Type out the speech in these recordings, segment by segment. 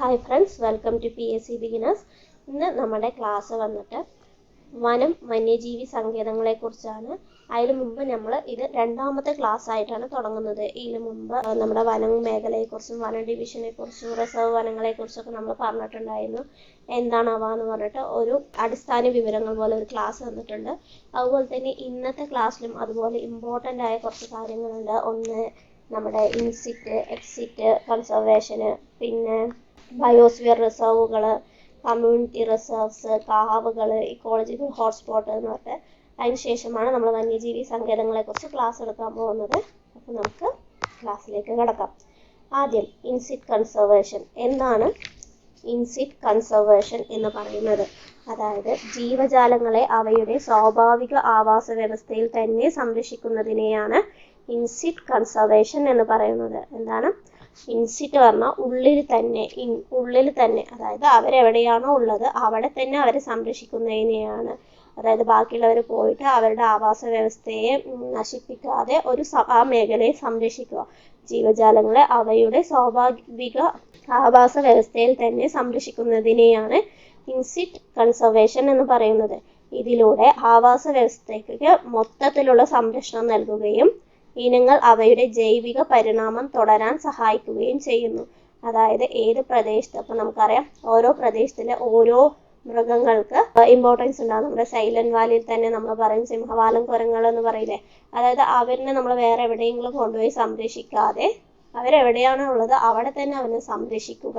Hi friends welcome to P S C beginners ഇന്ന് നമ്മുടെ class വന്നിട്ട് വനം വന്യജീവി സങ്കേതങ്ങളെ കുറിച്ചാണ് അതിന് മുമ്പ് നമ്മൾ ഇത് രണ്ടാമത്തെ ക്ലാസ് ആയിട്ടാണ് തുടങ്ങുന്നത്. ഇതിന് മുമ്പ് നമ്മുടെ വനം മേഖലയെക്കുറിച്ചും വന ഡിവിഷനെ കുറിച്ചും റിസർവ് വനങ്ങളെ കുറിച്ചൊക്കെ നമ്മൾ പറഞ്ഞിട്ടുണ്ടായിരുന്നു. എന്താണ് അവ എന്ന് പറഞ്ഞിട്ട് ഒരു അടിസ്ഥാന വിവരങ്ങൾ പോലെ ഒരു ക്ലാസ് തന്നിട്ടുണ്ട്. അതുപോലെ തന്നെ ഇന്നത്തെ ക്ലാസ്സിലും അതുപോലെ ഇമ്പോർട്ടന്റ് ആയ കുറച്ച് കാര്യങ്ങളുണ്ട്. ഒന്ന് നമ്മുടെ ഇൻസിറ്റ് എക്സിറ്റ് കൺസർവേഷന് പിന്നെ ബയോസ്ഫിയർ റിസർവുകൾ കമ്മ്യൂണിറ്റി റിസർവ്സ് കാവുകൾ ഇക്കോളജിക്കൽ ഹോട്ട്സ്പോട്ട് എന്ന് പറഞ്ഞിട്ട് അതിന് ശേഷമാണ് നമ്മൾ വന്യജീവി സങ്കേതങ്ങളെക്കുറിച്ച് ക്ലാസ് എടുക്കാൻ പോകുന്നത്. അപ്പോൾ നമുക്ക് ക്ലാസ്സിലേക്ക് കിടക്കാം. ആദ്യം ഇൻസിറ്റ് കൺസർവേഷൻ എന്താണ് ഇൻസിറ്റ് കൺസർവേഷൻ എന്ന് പറയുന്നത്? അതായത് ജീവജാലങ്ങളെ അവയുടെ സ്വാഭാവിക ആവാസ വ്യവസ്ഥയിൽ തന്നെ സംരക്ഷിക്കുന്നതിനെയാണ് ഇൻസിറ്റ് കൺസർവേഷൻ എന്ന് പറയുന്നത്. എന്താണ്? ഇൻസിറ്റ് പറഞ്ഞാൽ ഉള്ളിൽ തന്നെ ഉള്ളിൽ തന്നെ അതായത് അവരെവിടെയാണോ ഉള്ളത് അവിടെ തന്നെ അവരെ സംരക്ഷിക്കുന്നതിനെയാണ്. അതായത് ബാക്കിയുള്ളവർ പോയിട്ട് അവരുടെ ആവാസ വ്യവസ്ഥയെ നശിപ്പിക്കാതെ ഒരു ആ മേഖലയെ സംരക്ഷിക്കുക. ജീവജാലങ്ങളെ അവയുടെ സ്വാഭാവിക ആവാസ വ്യവസ്ഥയിൽ തന്നെ സംരക്ഷിക്കുന്നതിനെയാണ് ഇൻസിറ്റ് കൺസർവേഷൻ എന്ന് പറയുന്നത്. ഇതിലൂടെ ആവാസ വ്യവസ്ഥയ്ക്ക് മൊത്തത്തിലുള്ള സംരക്ഷണം നൽകുകയും ഇനങ്ങൾ അവയുടെ ജൈവിക പരിണാമം തുടരാൻ സഹായിക്കുകയും ചെയ്യുന്നു. അതായത് ഏത് പ്രദേശത്ത് അപ്പൊ നമുക്കറിയാം ഓരോ പ്രദേശത്തിലെ ഓരോ മൃഗങ്ങൾക്ക് ഇമ്പോർട്ടൻസ് ഉണ്ടാകും. നമ്മുടെ സൈലന്റ് വാലിയിൽ തന്നെ നമ്മൾ പറയും സിംഹവാലം കുരങ്ങൾ എന്ന് പറയില്ലേ? അതായത് അവരിനെ നമ്മൾ വേറെ എവിടെയെങ്കിലും കൊണ്ടുപോയി സംരക്ഷിക്കാതെ അവരെവിടെയാണോ ഉള്ളത് അവിടെ തന്നെ അവനെ സംരക്ഷിക്കുക.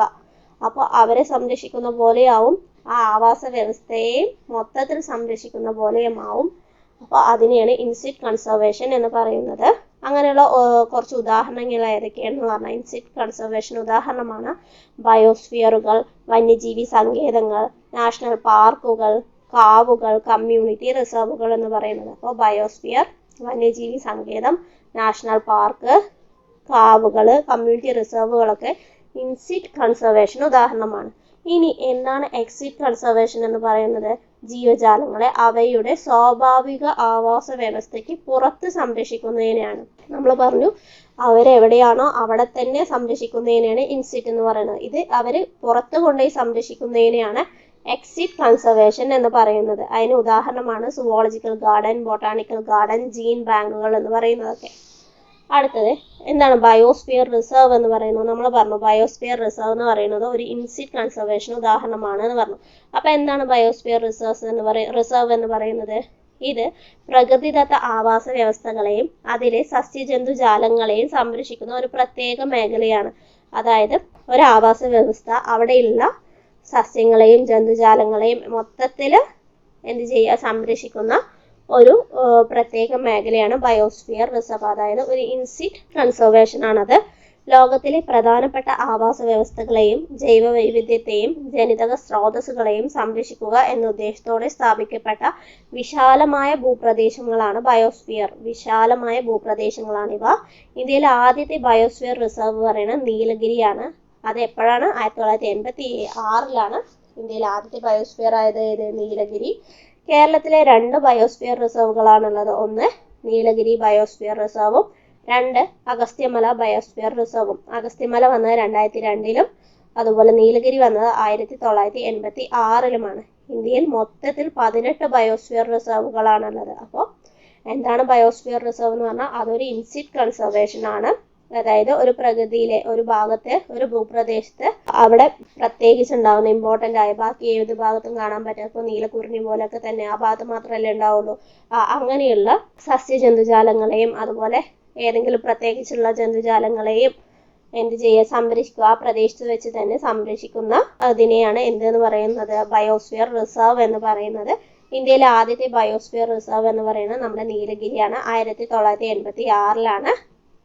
അപ്പോൾ അവരെ സംരക്ഷിക്കുന്ന പോലെയാവും ആ ആവാസ വ്യവസ്ഥയെയും മൊത്തത്തിൽ സംരക്ഷിക്കുന്ന പോലെയുമാവും അപ്പോൾ അതിനെയാണ് ഇൻസിറ്റ് കൺസർവേഷൻ എന്ന് പറയുന്നത്. അങ്ങനെയുള്ള കുറച്ച് ഉദാഹരണങ്ങൾ ഏതൊക്കെയാണെന്ന് പറഞ്ഞാൽ ഇൻസിറ്റ് കൺസർവേഷൻ ഉദാഹരണമാണ് ബയോസ്ഫിയറുകൾ വന്യജീവി സങ്കേതങ്ങൾ നാഷണൽ പാർക്കുകൾ കാവുകൾ കമ്മ്യൂണിറ്റി റിസർവുകൾ എന്ന് പറയുന്നത്. അപ്പോൾ ബയോസ്ഫിയർ വന്യജീവി സങ്കേതം നാഷണൽ പാർക്ക് കാവുകൾ കമ്മ്യൂണിറ്റി റിസർവുകളൊക്കെ ഇൻസിറ്റ് കൺസർവേഷൻ ഉദാഹരണമാണ്. ഇനി എന്താണ് എക്സിറ്റ് കൺസർവേഷൻ എന്ന് പറയുന്നത്? ജീവജാലങ്ങളെ അവയുടെ സ്വാഭാവിക ആവാസ വ്യവസ്ഥയ്ക്ക് പുറത്ത് സംരക്ഷിക്കുന്നതിനെയാണ്. നമ്മൾ പറഞ്ഞു അവരെവിടെയാണോ അവിടെ തന്നെ സംരക്ഷിക്കുന്നതിനെയാണ് ഇൻസിറ്റ് എന്ന് പറയുന്നത്. ഇത് അവർ പുറത്ത് കൊണ്ടുപോയി സംരക്ഷിക്കുന്നതിനെയാണ് എക്സിറ്റ് കൺസർവേഷൻ എന്ന് പറയുന്നത്. അതിന് ഉദാഹരണമാണ് zoological garden botanical garden gene ബാങ്കുകൾ എന്ന് പറയുന്നതൊക്കെ. അടുത്തത് എന്താണ് ബയോസ്ഫിയർ റിസർവ് എന്ന് പറയുന്നത്? നമ്മൾ പറഞ്ഞു ബയോസ്ഫിയർ റിസർവ് എന്ന് പറയുന്നത് ഒരു ഇൻസിറ്റ് കൺസർവേഷൻ ഉദാഹരണമാണ് എന്ന് പറഞ്ഞു. അപ്പൊ എന്താണ് ബയോസ്ഫിയർ റിസർവ്സ് എന്ന് പറയ റിസർവ് എന്ന് പറയുന്നത്? ഇത് പ്രകൃതിദത്ത ആവാസ വ്യവസ്ഥകളെയും അതിലെ സസ്യജന്തുജാലങ്ങളെയും സംരക്ഷിക്കുന്ന ഒരു പ്രത്യേക മേഖലയാണ്. അതായത് ഒരു ആവാസ വ്യവസ്ഥ അവിടെയുള്ള സസ്യങ്ങളെയും ജന്തുജാലങ്ങളെയും മൊത്തത്തിൽ എന്ത് ചെയ്യുക? സംരക്ഷിക്കുന്ന ഒരു പ്രത്യേക മേഖലയാണ് ബയോസ്ഫിയർ റിസർവ്. അതായത് ഒരു ഇൻസിറ്റ് കൺസർവേഷൻ ആണത്. ലോകത്തിലെ പ്രധാനപ്പെട്ട ആവാസ വ്യവസ്ഥകളെയും ജൈവ വൈവിധ്യത്തെയും ജനിതക സ്രോതസ്സുകളെയും സംരക്ഷിക്കുക എന്ന ഉദ്ദേശത്തോടെ സ്ഥാപിക്കപ്പെട്ട വിശാലമായ ഭൂപ്രദേശങ്ങളാണ് ബയോസ്ഫിയർ. വിശാലമായ ഭൂപ്രദേശങ്ങളാണ് ഇവ. ഇന്ത്യയിലെ ആദ്യത്തെ ബയോസ്ഫിയർ റിസർവ് പറയുന്നത് നീലഗിരിയാണ്. അത് എപ്പോഴാണ്? ആയിരത്തി തൊള്ളായിരത്തി എൺപത്തി ആറിലാണ് ഇന്ത്യയിലെ ആദ്യത്തെ ബയോസ്ഫിയർ ആയത് ഏത്? നീലഗിരി. കേരളത്തിലെ രണ്ട് ബയോസ്ഫിയർ റിസർവുകളാണുള്ളത്. ഒന്ന് നീലഗിരി ബയോസ്ഫിയർ റിസർവും രണ്ട് അഗസ്ത്യമല ബയോസ്ഫിയർ റിസർവും. അഗസ്ത്യമല വന്നത് രണ്ടായിരത്തി രണ്ടിലും അതുപോലെ നീലഗിരി വന്നത് ആയിരത്തി തൊള്ളായിരത്തി എൺപത്തി ആറിലുമാണ് ഇന്ത്യയിൽ മൊത്തത്തിൽ പതിനെട്ട് ബയോസ്ഫിയർ റിസർവുകളാണുള്ളത്. അപ്പോൾ എന്താണ് ബയോസ്ഫിയർ റിസർവ് എന്ന് പറഞ്ഞാൽ അതൊരു ഇൻസിറ്റ് കൺസർവേഷൻ ആണ് അതായത് ഒരു പ്രകൃതിയിലെ ഒരു ഭാഗത്തെ ഒരു ഭൂപ്രദേശത്ത് അവിടെ പ്രത്യേകിച്ച് ഉണ്ടാവുന്ന ഇമ്പോർട്ടന്റ് ആയ ബാക്കി ഏത് ഭാഗത്തും കാണാൻ പറ്റും ഇപ്പോൾ നീലക്കുറിഞ്ഞി പോലൊക്കെ തന്നെ ആ ഭാഗത്ത് മാത്രമല്ലേ ഉണ്ടാവുള്ളൂ. അങ്ങനെയുള്ള സസ്യജന്തുജാലങ്ങളെയും അതുപോലെ ഏതെങ്കിലും പ്രത്യേകിച്ചുള്ള ജന്തുജാലങ്ങളെയും എന്ത് ചെയ്യുക സംരക്ഷിക്കുക ആ പ്രദേശത്ത് വെച്ച് തന്നെ സംരക്ഷിക്കുന്ന അതിനെയാണ് എന്തെന്ന് പറയുന്നത്? ബയോസ്ഫിയർ റിസർവ് എന്ന് പറയുന്നത്. ഇന്ത്യയിലെ ആദ്യത്തെ ബയോസ്ഫിയർ റിസർവ് എന്ന് പറയുന്നത് നമ്മുടെ നീലഗിരിയാണ്. ആയിരത്തി തൊള്ളായിരത്തി എൺപത്തി ആറിലാണ്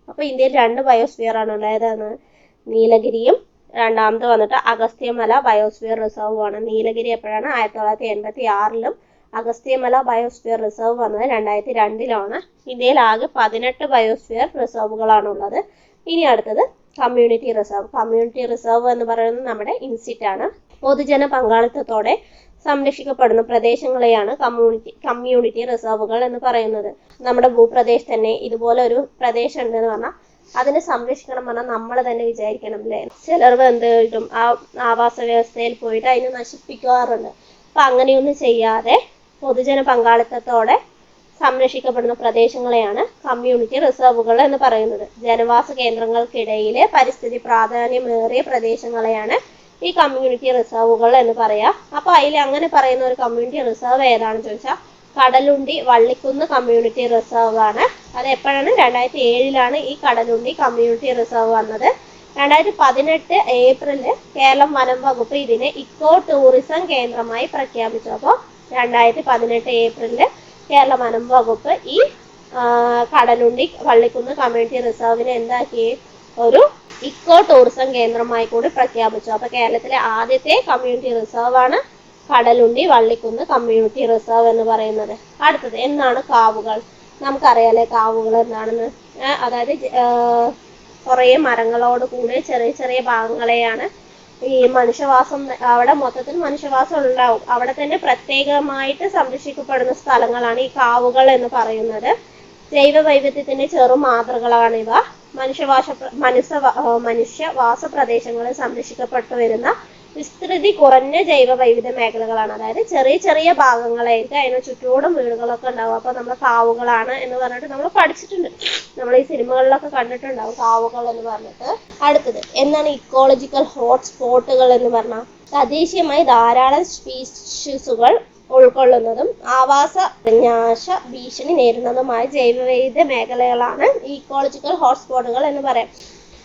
അപ്പൊ ഇന്ത്യയിൽ രണ്ട് ബയോസ്ഫിയർ ആണ്. ഏതാണ് നീലഗിരിയും രണ്ടാമത് വന്നിട്ട് അഗസ്ത്യമല ബയോസ്ഫിയർ റിസർവ് ആണ്. നീലഗിരി എപ്പോഴാണ്? ആയിരത്തി തൊള്ളായിരത്തി എൺപത്തി ആറിലും അഗസ്ത്യമല ബയോസ്ഫിയർ റിസർവ് വന്നത് രണ്ടായിരത്തി രണ്ടിലാണ് ഇന്ത്യയിൽ ആകെ പതിനെട്ട് ബയോസ്ഫിയർ റിസർവുകളാണുള്ളത് ഇനി അടുത്തത് കമ്മ്യൂണിറ്റി റിസർവ് കമ്മ്യൂണിറ്റി റിസർവ് എന്ന് പറയുന്നത് നമ്മുടെ ഇൻസിറ്റ് ആണ്. പൊതുജന പങ്കാളിത്തത്തോടെ സംരക്ഷിക്കപ്പെടുന്ന പ്രദേശങ്ങളെയാണ് കമ്മ്യൂണിറ്റി കമ്മ്യൂണിറ്റി റിസർവുകൾ എന്ന് പറയുന്നത്. നമ്മുടെ ഭൂപ്രദേശത്ത് തന്നെ ഇതുപോലെ ഒരു പ്രദേശം ഉണ്ടെന്ന് പറഞ്ഞാൽ അതിനെ സംരക്ഷിക്കണം പറഞ്ഞാൽ നമ്മൾ തന്നെ വിചാരിക്കണം അല്ലേ? ചിലർ എന്ത് കിട്ടും ആ ആവാസ വ്യവസ്ഥയിൽ പോയിട്ട് അതിനെ നശിപ്പിക്കാറുണ്ട്. അപ്പൊ അങ്ങനെയൊന്നും ചെയ്യാതെ പൊതുജന പങ്കാളിത്തത്തോടെ സംരക്ഷിക്കപ്പെടുന്ന പ്രദേശങ്ങളെയാണ് കമ്മ്യൂണിറ്റി റിസർവുകൾ എന്ന് പറയുന്നത്. ജനവാസ കേന്ദ്രങ്ങൾക്കിടയിലെ പരിസ്ഥിതി പ്രാധാന്യമേറിയ പ്രദേശങ്ങളെയാണ് ഈ കമ്മ്യൂണിറ്റി റിസർവുകൾ എന്ന് പറയാ. അപ്പൊ അതിൽ അങ്ങനെ പറയുന്ന ഒരു കമ്മ്യൂണിറ്റി റിസർവ് ഏതാണെന്ന് ചോദിച്ചാൽ കടലുണ്ടി വള്ളിക്കുന്ന് കമ്മ്യൂണിറ്റി റിസർവ് ആണ്. അത് എപ്പോഴാണ്? രണ്ടായിരത്തി ഏഴിലാണ് ഈ കടലുണ്ടി കമ്മ്യൂണിറ്റി റിസർവ് വന്നത്. രണ്ടായിരത്തി പതിനെട്ട് ഏപ്രിൽ കേരളം വനം വകുപ്പ് ഇതിനെ ഇക്കോ ടൂറിസം കേന്ദ്രമായി പ്രഖ്യാപിച്ചു. അപ്പോൾ രണ്ടായിരത്തി പതിനെട്ട് ഏപ്രിൽ കേരള വനം വകുപ്പ് ഈ കടലുണ്ടി വള്ളിക്കുന്ന് കമ്മ്യൂണിറ്റി റിസർവിനെ എന്താക്കി? ഒരു ഇക്കോ ടൂറിസം കേന്ദ്രമായി കൂടി പ്രഖ്യാപിച്ചു. അപ്പൊ കേരളത്തിലെ ആദ്യത്തെ കമ്മ്യൂണിറ്റി റിസർവ് ആണ് കടലുണ്ടി വള്ളിക്കുന്ന് കമ്മ്യൂണിറ്റി റിസർവ് എന്ന് പറയുന്നത്. അടുത്തത് എന്താണ് കാവുകൾ? നമുക്കറിയാലേ കാവുകൾ എന്താണെന്ന്. അതായത് കുറേ മരങ്ങളോട് കൂടി ചെറിയ ചെറിയ ഭാഗങ്ങളെയാണ് ഈ മനുഷ്യവാസം അവിടെ മൊത്തത്തിൽ മനുഷ്യവാസം ഉണ്ടാവും. അവിടെ തന്നെ പ്രത്യേകമായിട്ട് സംരക്ഷിക്കപ്പെടുന്ന സ്ഥലങ്ങളാണ് ഈ കാവുകൾ എന്ന് പറയുന്നത്. ജൈവ വൈവിധ്യത്തിന്റെ ചെറു മാതൃകളാണിവ മനുഷ്യവാസ മനുഷ്യ മനുഷ്യവാസ പ്രദേശങ്ങളിൽ സംരക്ഷിക്കപ്പെട്ടു വരുന്ന വിസ്തൃതി കുറഞ്ഞ ജൈവ വൈവിധ്യ മേഖലകളാണ്. അതായത് ചെറിയ ചെറിയ ഭാഗങ്ങളായിരിക്കും അതിന് ചുറ്റോടും വീടുകളൊക്കെ ഉണ്ടാവും അപ്പൊ നമ്മൾ കാവുകളാണ് എന്ന് പറഞ്ഞിട്ട് നമ്മൾ പഠിച്ചിട്ടുണ്ട്. നമ്മൾ ഈ സിനിമകളിലൊക്കെ കണ്ടിട്ടുണ്ടാവും കാവുകൾ എന്ന് പറഞ്ഞിട്ട്. അടുത്തത് എന്താണ് ഇക്കോളജിക്കൽ ഹോട്ട് സ്പോട്ടുകൾ എന്ന് പറഞ്ഞാൽ തദ്ദേശീയമായി ധാരാളം സ്പീഷീസുകൾ ഉൾക്കൊള്ളുന്നതും ആവാസ വിനാശ ഭീഷണി നേരിടുന്നതുമായ ജൈവവൈവിധ്യ മേഖലകളാണ് ഇക്കോളജിക്കൽ ഹോട്ട്സ്പോട്ടുകൾ എന്ന് പറയാം.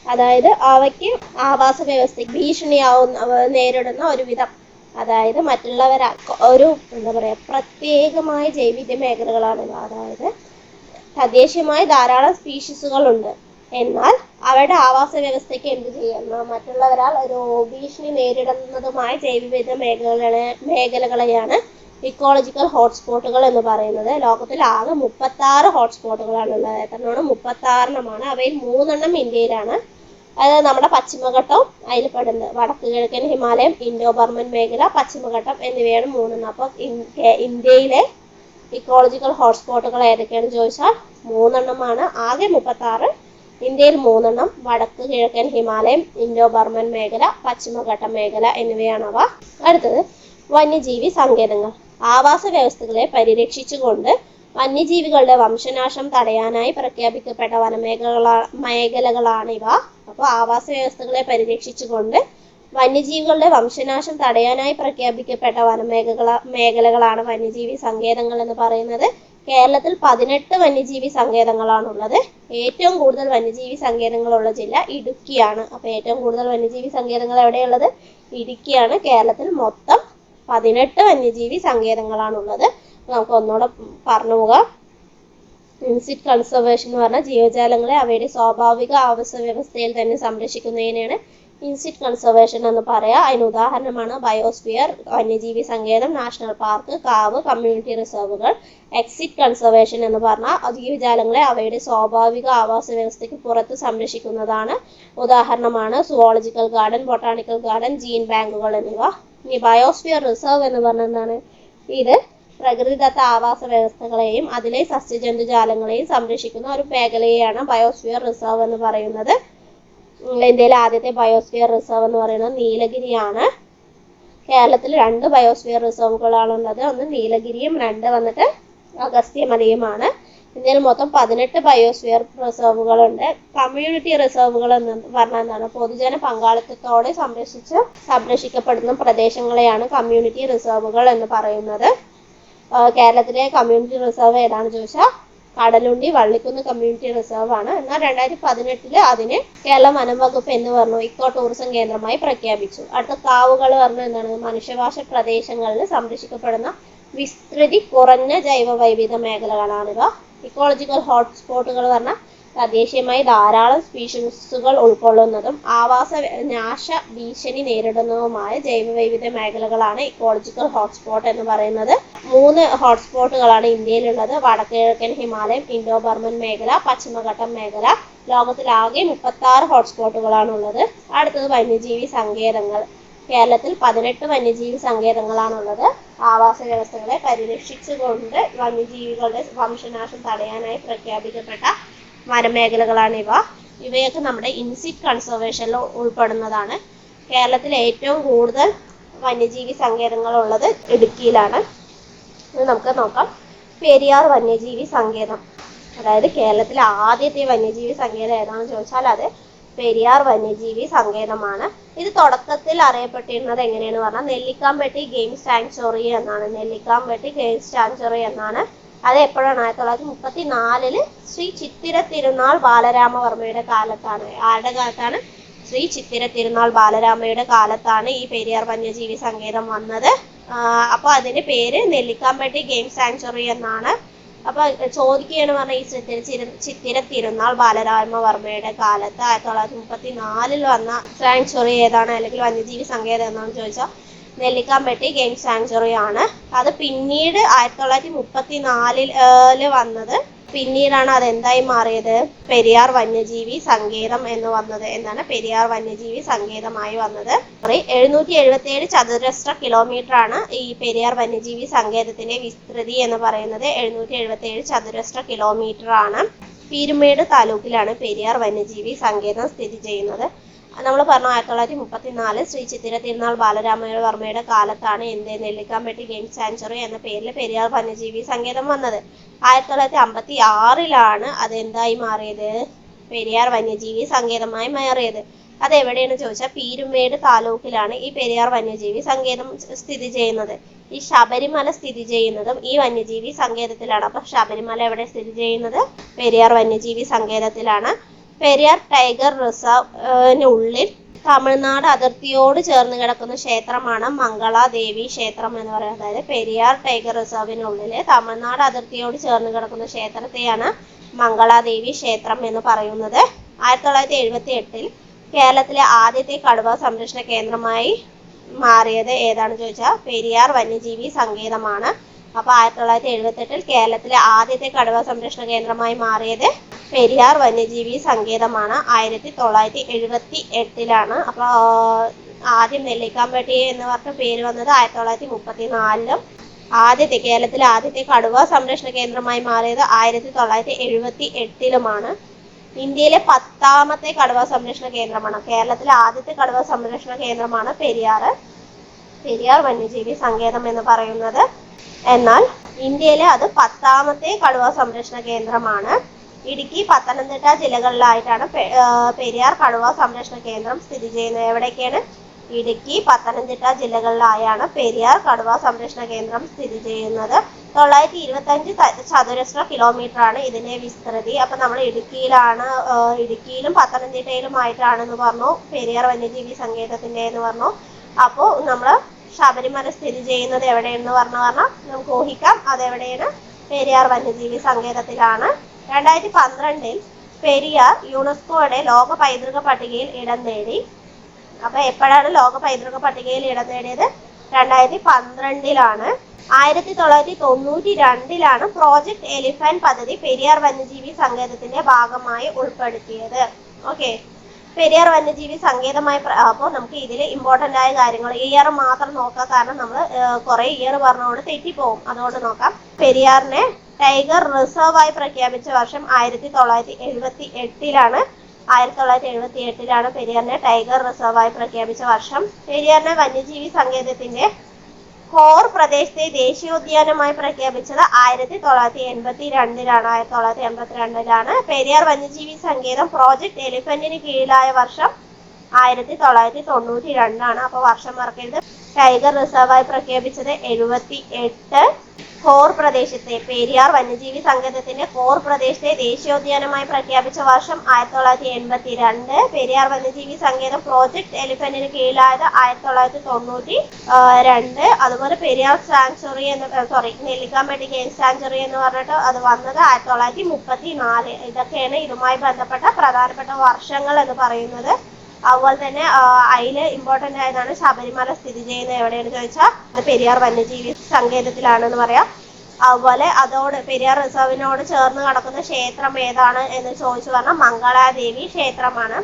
അതായത് അവയ്ക്ക് ആവാസ വ്യവസ്ഥയ്ക്ക് ഭീഷണിയാവുന്ന നേരിടുന്ന ഒരു വിധം അതായത് മറ്റുള്ളവരാ ഒരു എന്താ പറയാ പ്രത്യേകമായ ജൈവിധ്യ മേഖലകളാണ് അതായത് തദ്ദേശീയമായ ധാരാളം സ്പീഷീസുകളുണ്ട് എന്നാൽ അവരുടെ ആവാസ വ്യവസ്ഥയ്ക്ക് എന്ത് ചെയ്യുന്ന മറ്റുള്ളവരാൽ ഒരു ഭീഷണി നേരിടുന്നതുമായ ജൈവവിധ മേഖലകളെ മേഖലകളെയാണ് ഇക്കോളജിക്കൽ ഹോട്ട്സ്പോട്ടുകൾ എന്ന് പറയുന്നത് ലോകത്തിൽ ആകെ മുപ്പത്തി ആറ് ഹോട്ട്സ്പോട്ടുകളാണ് ഉള്ളത് എത്രണ്ണം മുപ്പത്തി ആറെണ്ണമാണ് അവയിൽ മൂന്നെണ്ണം ഇന്ത്യയിലാണ്. അതായത് നമ്മുടെ പശ്ചിമഘട്ടം അതിൽ പെടുന്നത്. വടക്ക് കിഴക്കൻ ഹിമാലയം ഇൻഡോ ബർമൻ മേഖല പശ്ചിമഘട്ടം എന്നിവയാണ് മൂന്നെണ്ണം. അപ്പോൾ ഇന്ത്യയിലെ ഇക്കോളജിക്കൽ ഹോട്ട്സ്പോട്ടുകൾ ഏതൊക്കെയാണെന്ന് ചോദിച്ചാൽ മൂന്നെണ്ണമാണ്. ആകെ മുപ്പത്തി ആറ് ഇന്ത്യയിൽ മൂന്നെണ്ണം. വടക്ക് കിഴക്കൻ ഹിമാലയം ഇൻഡോ ബർമൻ മേഖല പശ്ചിമഘട്ട മേഖല എന്നിവയാണവ അടുത്തത് വന്യജീവി സങ്കേതങ്ങൾ. ആവാസ വ്യവസ്ഥകളെ പരിരക്ഷിച്ചുകൊണ്ട് വന്യജീവികളുടെ വംശനാശം തടയാനായി പ്രഖ്യാപിക്കപ്പെട്ട വനമേഖലകളാ മേഖലകളാണിവ അപ്പോൾ ആവാസ വ്യവസ്ഥകളെ പരിരക്ഷിച്ചുകൊണ്ട് വന്യജീവികളുടെ വംശനാശം തടയാനായി പ്രഖ്യാപിക്കപ്പെട്ട വനമേഖല മേഖലകളാണ് വന്യജീവി സങ്കേതങ്ങൾ എന്ന് പറയുന്നത്. കേരളത്തിൽ പതിനെട്ട് വന്യജീവി സങ്കേതങ്ങളാണുള്ളത്. ഏറ്റവും കൂടുതൽ വന്യജീവി സങ്കേതങ്ങളുള്ള ജില്ല ഇടുക്കിയാണ്. അപ്പൊ ഏറ്റവും കൂടുതൽ വന്യജീവി സങ്കേതങ്ങൾ എവിടെയുള്ളത്? ഇടുക്കിയാണ്. കേരളത്തിൽ മൊത്തം പതിനെട്ട് വന്യജീവി സങ്കേതങ്ങളാണുള്ളത്. നമുക്ക് ഒന്നുകൂടെ പറഞ്ഞു പോകാം. ഇൻസിറ്റ് കൺസർവേഷൻ എന്ന് പറഞ്ഞാൽ ജീവജാലങ്ങളെ അവയുടെ സ്വാഭാവിക ആവാസ വ്യവസ്ഥയിൽ തന്നെ സംരക്ഷിക്കുന്നതിനാണ് ഇൻസിറ്റ് കൺസർവേഷൻ എന്ന് പറയാം. അതിന് ഉദാഹരണമാണ് ബയോസ്ഫിയർ വന്യജീവി സങ്കേതം നാഷണൽ പാർക്ക് കാവ് കമ്മ്യൂണിറ്റി റിസർവുകൾ എക്സിറ്റ് കൺസർവേഷൻ എന്ന് പറഞ്ഞാൽ ജീവജാലങ്ങളെ അവയുടെ സ്വാഭാവിക ആവാസ വ്യവസ്ഥയ്ക്ക് പുറത്ത് സംരക്ഷിക്കുന്നതാണ്. ഉദാഹരണമാണ് zoological garden botanical garden gene ബാങ്കുകൾ എന്നിവ. ഇനി ബയോസ്ഫിയർ റിസർവ് എന്ന് എന്താണ് ഇത് പ്രകൃതിദത്ത ആവാസ വ്യവസ്ഥകളെയും അതിലെ സസ്യജന്തുജാലങ്ങളെയും സംരക്ഷിക്കുന്ന ഒരു മേഖലയെയാണ് ബയോസ്ഫിയർ റിസർവ് എന്ന് പറയുന്നത്. ഇന്ത്യയിലെ ആദ്യത്തെ ബയോസ്ഫിയർ റിസർവ് എന്ന് പറയുന്നത് നീലഗിരിയാണ്. കേരളത്തിൽ രണ്ട് ബയോസ്ഫിയർ റിസർവുകളാണ് ഉള്ളത് ഒന്ന് നീലഗിരിയും രണ്ട് വന്നിട്ട് അഗസ്ത്യമലയുമാണ് ഇന്ത്യയിൽ മൊത്തം പതിനെട്ട് ബയോസ്ഫിയർ റിസർവുകളുണ്ട് കമ്മ്യൂണിറ്റി റിസർവുകൾ എന്ന് പറഞ്ഞാൽ എന്താണ്? പൊതുജന പങ്കാളിത്തത്തോടെ സംരക്ഷിച്ച് സംരക്ഷിക്കപ്പെടുന്ന പ്രദേശങ്ങളെയാണ് കമ്മ്യൂണിറ്റി റിസർവുകൾ എന്ന് പറയുന്നത്. കേരളത്തിലെ കമ്മ്യൂണിറ്റി റിസർവ് ഏതാണെന്ന് ചോദിച്ചാൽ കടലുണ്ടി വള്ളിക്കുന്ന് കമ്മ്യൂണിറ്റി റിസർവ് ആണ്. എന്നാൽ രണ്ടായിരത്തി പതിനെട്ടിൽ അതിനെ കേരള വനം വകുപ്പ് എന്ന് പറഞ്ഞു ഇക്കോ ടൂറിസം കേന്ദ്രമായി പ്രഖ്യാപിച്ചു. അടുത്ത കാവുകൾ പറഞ്ഞ എന്താണ്? മനുഷ്യവാസ പ്രദേശങ്ങളിൽ സംരക്ഷിക്കപ്പെടുന്ന വിസ്തൃതി കുറഞ്ഞ ജൈവ വൈവിധ്യ മേഖലകളാണിവ ഇക്കോളജിക്കൽ ഹോട്ട്സ്പോട്ടുകൾ പറഞ്ഞാൽ തദ്ദേശീയമായി ധാരാളം സ്പീഷീസുകൾ ഉൾക്കൊള്ളുന്നതും ആവാസ നാശ ഭീഷണി നേരിടുന്നതുമായ ജൈവവൈവിധ്യ മേഖലകളാണ് ഇക്കോളജിക്കൽ ഹോട്ട്സ്പോട്ട് എന്ന് പറയുന്നത്. മൂന്ന് ഹോട്ട്സ്പോട്ടുകളാണ് ഇന്ത്യയിലുള്ളത്. വടക്കുകിഴക്കൻ ഹിമാലയം ഇൻഡോ ബർമൻ മേഖല പശ്ചിമഘട്ടം മേഖല. ലോകത്തിലാകെ മുപ്പത്തി ആറ് അടുത്തത് വന്യജീവി സങ്കേതങ്ങൾ. കേരളത്തിൽ പതിനെട്ട് വന്യജീവി സങ്കേതങ്ങളാണുള്ളത്. ആവാസ വ്യവസ്ഥകളെ പരിരക്ഷിച്ചുകൊണ്ട് വന്യജീവികളുടെ വംശനാശം തടയാനായി പ്രഖ്യാപിക്കപ്പെട്ട ഇവ. ഇവയൊക്കെ നമ്മുടെ ഇൻസിറ്റ് കൺസർവേഷനിൽ ഉൾപ്പെടുന്നതാണ്. കേരളത്തിലെ ഏറ്റവും കൂടുതൽ വന്യജീവി സങ്കേതങ്ങളുള്ളത് ഇടുക്കിയിലാണ്. ഇത് നമുക്ക് നോക്കാം. പെരിയാർ വന്യജീവി സങ്കേതം. അതായത് കേരളത്തിലെ ആദ്യത്തെ വന്യജീവി സങ്കേതം ഏതാണെന്ന് ചോദിച്ചാൽ അത് പെരിയാർ വന്യജീവി സങ്കേതമാണ്. ഇത് തുടക്കത്തിൽ അറിയപ്പെട്ടിരുന്നത് എങ്ങനെയെന്ന് പറഞ്ഞാൽ നെല്ലിക്കാമ്പെട്ടി ഗെയിം സാങ്ച്വറി എന്നാണ്. നെല്ലിക്കാമ്പെട്ടി ഗെയിം സാങ്ച്വറി എന്നാണ്. അത് എപ്പോഴാണ്? ആയിരത്തി തൊള്ളായിരത്തി മുപ്പത്തി നാലിൽ ശ്രീ ചിത്തിര തിരുനാൾ ബാലരാമവർമ്മയുടെ കാലത്താണ്. ആരുടെ കാലത്താണ്? ശ്രീ ചിത്തിര തിരുനാൾ ബാലരാമയുടെ കാലത്താണ് ഈ പെരിയാർ വന്യജീവി സങ്കേതം വന്നത്. അപ്പോൾ അതിന്റെ പേര് നെല്ലിക്കാമ്പെട്ടി ഗെയിം സാങ്ച്വറി എന്നാണ്. അപ്പൊ ചോദിക്കുകയാണ് പറഞ്ഞ ഈ ചിത്തിര ചിത്തിര തിരുനാൾ ബാലരാമവർമ്മയുടെ കാലത്ത് ആയിരത്തി തൊള്ളായിരത്തി മുപ്പത്തി നാലിൽ വന്ന സാങ്ച്വറി ഏതാണ്? അല്ലെങ്കിൽ വന്യജീവി സങ്കേതം എന്നാണ് ചോദിച്ചാൽ നെല്ലിക്കാമ്പെട്ടി ഗെയിം സാങ്ച്വറി ആണ്. അത് പിന്നീട് ആയിരത്തി തൊള്ളായിരത്തി മുപ്പത്തി നാലിൽ വന്നത് പിന്നീടാണ് അതെന്തായി മാറിയത്? പെരിയാർ വന്യജീവി സങ്കേതം എന്ന് വന്നത്. എന്നാണ് പെരിയാർ വന്യജീവി സങ്കേതമായി വന്നത്. എഴുന്നൂറ്റി എഴുപത്തി ഏഴ് ചതുരശ്ര കിലോമീറ്റർ ആണ് ഈ പെരിയാർ വന്യജീവി സങ്കേതത്തിന്റെ വിസ്തൃതി എന്ന് പറയുന്നത്. എഴുന്നൂറ്റി എഴുപത്തി ഏഴ് ചതുരശ്ര കിലോമീറ്റർ ആണ് പീരുമേട് താലൂക്കിലാണ് പെരിയാർ വന്യജീവി സങ്കേതം സ്ഥിതി ചെയ്യുന്നത്. നമ്മൾ പറഞ്ഞു ആയിരത്തി തൊള്ളായിരത്തി മുപ്പത്തി നാല് ശ്രീ ചിത്തിര തിരുനാൾ ബാലരാമവർമ്മയുടെ കാലത്താണ് ഇന്ത്യ നെല്ലിക്കാമ്പെട്ടി ഗെയിം സാഞ്ചുറി എന്ന പേരിൽ പെരിയാർ വന്യജീവി സങ്കേതം വന്നത്. ആയിരത്തി തൊള്ളായിരത്തി അമ്പത്തി ആറിലാണ് അത് എന്തായി മാറിയത്? പെരിയാർ വന്യജീവി സങ്കേതമായി മാറിയത്. അത് എവിടെയാണ് ചോദിച്ചാൽ പീരുമേട് താലൂക്കിലാണ് ഈ പെരിയാർ വന്യജീവി സങ്കേതം സ്ഥിതി ചെയ്യുന്നത്. ഈ ശബരിമല സ്ഥിതി ചെയ്യുന്നതും ഈ വന്യജീവി സങ്കേതത്തിലാണ്. അപ്പൊ ശബരിമല എവിടെ സ്ഥിതി ചെയ്യുന്നത്? പെരിയാർ വന്യജീവി സങ്കേതത്തിലാണ്. പെരിയാർ ടൈഗർ റിസർവിനുള്ളിൽ തമിഴ്നാട് അതിർത്തിയോട് ചേർന്ന് കിടക്കുന്ന ക്ഷേത്രമാണ് മംഗളാദേവി ക്ഷേത്രം എന്ന് പറയുന്നത്. അതായത് പെരിയാർ ടൈഗർ റിസർവിനുള്ളിൽ തമിഴ്നാട് അതിർത്തിയോട് ചേർന്ന് കിടക്കുന്ന ക്ഷേത്രത്തെയാണ് മംഗളാദേവി ക്ഷേത്രം എന്ന് പറയുന്നത്. ആയിരത്തി തൊള്ളായിരത്തി എഴുപത്തി എട്ടിൽ കേരളത്തിലെ ആദ്യത്തെ കടുവ സംരക്ഷണ കേന്ദ്രമായി മാറിയത് ഏതാണെന്ന് ചോദിച്ചാൽ പെരിയാർ വന്യജീവി സങ്കേതമാണ്. അപ്പൊ ആയിരത്തി തൊള്ളായിരത്തി എഴുപത്തി എട്ടിൽ കേരളത്തിലെ ആദ്യത്തെ കടുവ സംരക്ഷണ കേന്ദ്രമായി മാറിയത് പെരിയാർ വന്യജീവി സങ്കേതമാണ്. ആയിരത്തി തൊള്ളായിരത്തി എഴുപത്തി എട്ടിലാണ് അപ്പൊ ആദ്യം നെല്ലിക്കാമ്പട്ടി എന്ന് പറഞ്ഞ പേര് വന്നത് ആയിരത്തി തൊള്ളായിരത്തി മുപ്പത്തി നാലിലും ആദ്യത്തെ കേരളത്തിലെ ആദ്യത്തെ കടുവ സംരക്ഷണ കേന്ദ്രമായി മാറിയത് ആയിരത്തി തൊള്ളായിരത്തി എഴുപത്തി എട്ടിലുമാണ് ഇന്ത്യയിലെ പത്താമത്തെ കടുവ സംരക്ഷണ കേന്ദ്രമാണ്. കേരളത്തിലെ ആദ്യത്തെ കടുവ സംരക്ഷണ കേന്ദ്രമാണ് പെരിയാർ. പെരിയാർ വന്യജീവി സങ്കേതം എന്ന് പറയുന്നത്. എന്നാൽ ഇന്ത്യയിലെ അത് പത്താമത്തെ കടുവ സംരക്ഷണ കേന്ദ്രമാണ്. ഇടുക്കി പത്തനംതിട്ട ജില്ലകളിലായിട്ടാണ് പെരിയാർ കടുവ സംരക്ഷണ കേന്ദ്രം സ്ഥിതി ചെയ്യുന്നത്. എവിടെയൊക്കെയാണ്? ഇടുക്കി പത്തനംതിട്ട ജില്ലകളിലായാണ് പെരിയാർ കടുവ സംരക്ഷണ കേന്ദ്രം സ്ഥിതി ചെയ്യുന്നത്. തൊള്ളായിരത്തി ഇരുപത്തഞ്ച് ചതുരശ്ര കിലോമീറ്റർ ആണ് ഇതിന്റെ വിസ്തൃതി. അപ്പൊ നമ്മൾ ഇടുക്കിയിലാണ് ഇടുക്കിയിലും പത്തനംതിട്ടയിലും ആയിട്ടാണെന്ന് പറഞ്ഞു. പെരിയാർ വന്യജീവി സങ്കേതത്തിന്റെ എന്ന് പറഞ്ഞു. അപ്പോൾ നമ്മൾ ശബരിമല സ്ഥിതി ചെയ്യുന്നത് എവിടെയെന്ന് പറഞ്ഞു പറഞ്ഞാൽ നമുക്ക് ഊഹിക്കാം. അതെവിടെയാണ്? പെരിയാർ വന്യജീവി സങ്കേതത്തിലാണ്. രണ്ടായിരത്തി പന്ത്രണ്ടിൽ പെരിയാർ യുനെസ്കോയുടെ ലോക പൈതൃക പട്ടികയിൽ ഇടം നേടി. അപ്പൊ എപ്പോഴാണ് ലോക പൈതൃക പട്ടികയിൽ ഇടം നേടിയത്? രണ്ടായിരത്തി പന്ത്രണ്ടിലാണ് ആയിരത്തി തൊള്ളായിരത്തി തൊണ്ണൂറ്റി രണ്ടിലാണ് പ്രോജക്ട് എലിഫന്റ് പദ്ധതി പെരിയാർ വന്യജീവി സങ്കേതത്തിന്റെ ഭാഗമായി ഉൾപ്പെടുത്തിയത്. ഓക്കെ പെരിയാർ വന്യജീവി സങ്കേതമായി അപ്പോൾ നമുക്ക് ഇതിൽ ഇമ്പോർട്ടന്റ് ആയ കാര്യങ്ങൾ ഇയർ മാത്രം നോക്കാം. കാരണം നമ്മൾ കുറേ ഇയർ പറഞ്ഞുകൊണ്ട് തെറ്റിപ്പോവും. അതുകൊണ്ട് നോക്കാം. പെരിയാറിനെ ടൈഗർ ആയി പ്രഖ്യാപിച്ച വർഷം ആയിരത്തി തൊള്ളായിരത്തി എഴുപത്തി എട്ടിലാണ്. ആയിരത്തി തൊള്ളായിരത്തി എഴുപത്തി എട്ടിലാണ് പെരിയാറിനെ ടൈഗർ ആയി പ്രഖ്യാപിച്ച വർഷം. പെരിയാറിനെ വന്യജീവി സങ്കേതത്തിന്റെ കോർ പ്രദേശത്തെ ദേശീയോദ്യാനമായി പ്രഖ്യാപിച്ചത് ആയിരത്തി തൊള്ളായിരത്തി എൺപത്തി രണ്ടിലാണ് ആയിരത്തി തൊള്ളായിരത്തി എൺപത്തി രണ്ടിലാണ് പെരിയാർ വന്യജീവി സങ്കേതം പ്രോജക്ട് എലിഫന്റിന് കീഴിലായ വർഷം ആയിരത്തി തൊള്ളായിരത്തി തൊണ്ണൂറ്റി രണ്ടാണ് അപ്പൊ വർഷം മറക്കരുത്. ടൈഗർ റിസർവായി പ്രഖ്യാപിച്ചത് എഴുപത്തി എട്ട് കോർ പ്രദേശത്തെ പെരിയാർ വന്യജീവി സങ്കേതത്തിന്റെ കോർ പ്രദേശത്തെ ദേശീയോദ്യാനമായി പ്രഖ്യാപിച്ച വർഷം ആയിരത്തി തൊള്ളായിരത്തി എൺപത്തി രണ്ട് പെരിയാർ വന്യജീവി സങ്കേതം പ്രോജക്ട് എലിഫന്റിന് കീഴിലായത് ആയിരത്തി തൊള്ളായിരത്തി തൊണ്ണൂറ്റി രണ്ട് അതുപോലെ പെരിയാർ സാങ്ച്വറി എന്ന് സോറി നെല്ലിക്കാമ്പേട്ടി ഗെയിം സാങ്ച്വറി എന്ന് പറഞ്ഞിട്ട് അത് വന്നത് ആയിരത്തി തൊള്ളായിരത്തി മുപ്പത്തി നാല് ഇതൊക്കെയാണ് ഇതുമായി ബന്ധപ്പെട്ട പ്രധാനപ്പെട്ട വർഷങ്ങൾ എന്ന് പറയുന്നത്. അതുപോലെ തന്നെ അതിൽ ഇമ്പോർട്ടന്റ് ആയതാണ് ശബരിമല സ്ഥിതി ചെയ്യുന്നത് എവിടെയാണ് ചോദിച്ചാൽ അത് പെരിയാർ വന്യജീവി സങ്കേതത്തിലാണെന്ന് പറയാം. അതുപോലെ അതോട് പെരിയാർ റിസർവിനോട് ചേർന്ന് കിടക്കുന്ന ക്ഷേത്രം ഏതാണ് എന്ന് ചോദിച്ചു പറഞ്ഞാൽ മംഗളാദേവി ക്ഷേത്രമാണ്.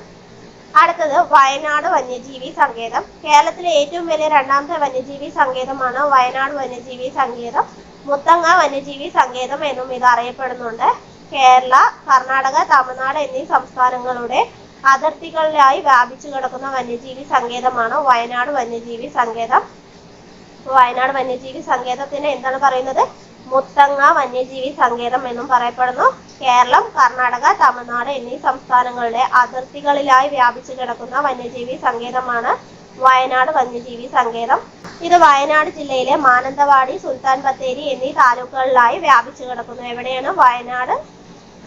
അടുത്തത് വയനാട് വന്യജീവി സങ്കേതം. കേരളത്തിലെ ഏറ്റവും വലിയ രണ്ടാമത്തെ വന്യജീവി സങ്കേതമാണ് വയനാട് വന്യജീവി സങ്കേതം. മുത്തങ്ങ വന്യജീവി സങ്കേതം എന്നും ഇത് അറിയപ്പെടുന്നുണ്ട്. കേരള കർണാടക തമിഴ്നാട് എന്നീ സംസ്ഥാനങ്ങളുടെ അതിർത്തികളിലായി വ്യാപിച്ചു കിടക്കുന്ന വന്യജീവി സങ്കേതമാണ് വയനാട് വന്യജീവി സങ്കേതം. വയനാട് വന്യജീവി സങ്കേതത്തിന് എന്താണ് പറയുന്നത്? മുത്തങ്ങ വന്യജീവി സങ്കേതം എന്നും പറയപ്പെടുന്നു. കേരളം കർണാടക തമിഴ്നാട് എന്നീ സംസ്ഥാനങ്ങളുടെ അതിർത്തികളിലായി വ്യാപിച്ചു കിടക്കുന്ന വന്യജീവി സങ്കേതമാണ് വയനാട് വന്യജീവി സങ്കേതം. ഇത് വയനാട് ജില്ലയിലെ മാനന്തവാടി സുൽത്താൻ ബത്തേരി എന്നീ താലൂക്കുകളിലായി വ്യാപിച്ചു കിടക്കുന്നു. എവിടെയാണ്? വയനാട്